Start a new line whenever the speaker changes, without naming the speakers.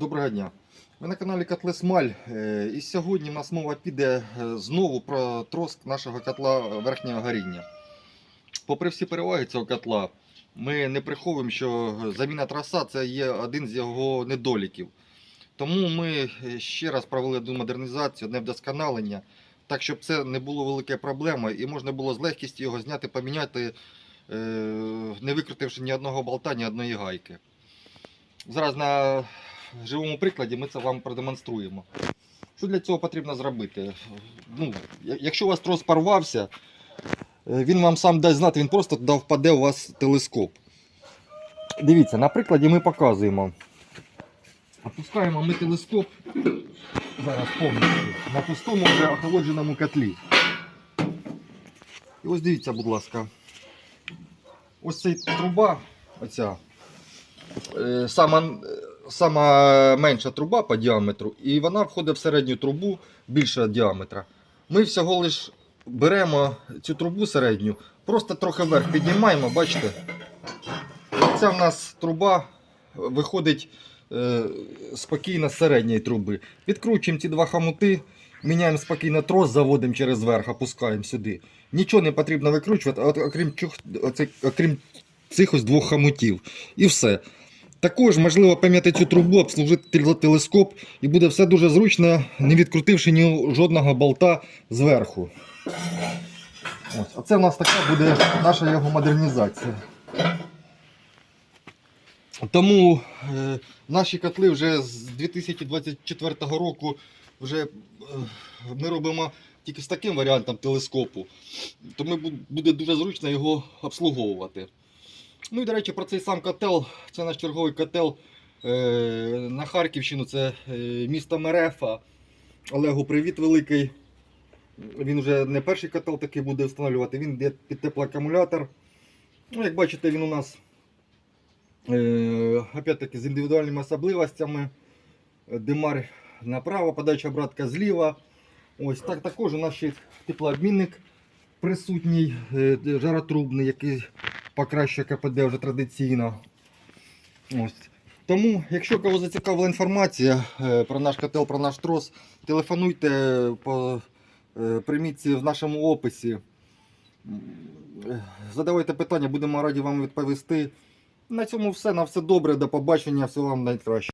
Доброго дня. Ви на каналі Котли Смаль. Е, І сьогодні в нас мова піде е, знову про троск нашого котла верхнього горіння. Попри всі переваги цього котла, ми не приховуємо, що заміна троса це є один з його недоліків. Тому ми е, ще раз провели одну модернізацію, одне вдосконалення, так щоб це не було великою проблемою і можна було з легкістю його зняти, поміняти, не викрутивши ні одного болта, ні одної гайки. Зараз на живому прикладі ми це вам продемонструємо. Що для цього потрібно зробити? Ну, якщо у вас трос порвався, е, він вам сам дасть знати, він просто впаде у вас телескоп. Дивіться, на прикладі ми показуємо. Опускаємо ми телескоп зараз повністю на пустому вже охолодженому котлі. І ось дивіться, будь ласка. Ось ця труба, оця, е, сама, сама менша труба по діаметру, і вона входить в середню трубу більшого діаметра. Ми всього лиш беремо цю трубу середню, просто трохи вверх піднімаємо, бачите? Ця в нас труба виходить е, спокійно з середньої труби. Відкручуємо ці два хамути, міняємо спокійно трос, заводимо через верх, опускаємо сюди. Нічого не потрібно викручувати, окрім, окрім цих ось двох хамутів. І все. Також можливо пом'яти цю трубу, обслужити телескоп, і буде все дуже зручно, не відкрутивши ні жодного болта зверху. Ось, оце в нас така буде наша його модернізація. Тому е, наші котли вже з 2024 року вже е, ми робимо тільки з таким варіантом телескопу. Тому бу- буде дуже зручно його обслуговувати. Ну і до речі, про цей сам котел. Це наш черговий котел е, на Харківщину, це е, місто Мерефа. Олегу, привіт великий. Він вже не перший котел такий буде встановлювати, він йде під теплоакумулятор. Ну, як бачите, він у нас е, опять-таки з індивідуальними особливостями. Димар направо, подача обратка зліва. Ось так також у нас ще теплообмінник присутній, е, жаротрубний, який покращує КПД вже традиційно. Ось. Тому, якщо кого зацікавила інформація е, про наш котел, про наш трос, телефонуйте по е, примітці в нашому описі. Е, Задавайте питання, будемо раді вам відповісти. На цьому все. На все добре. До побачення. Всього вам найкраще.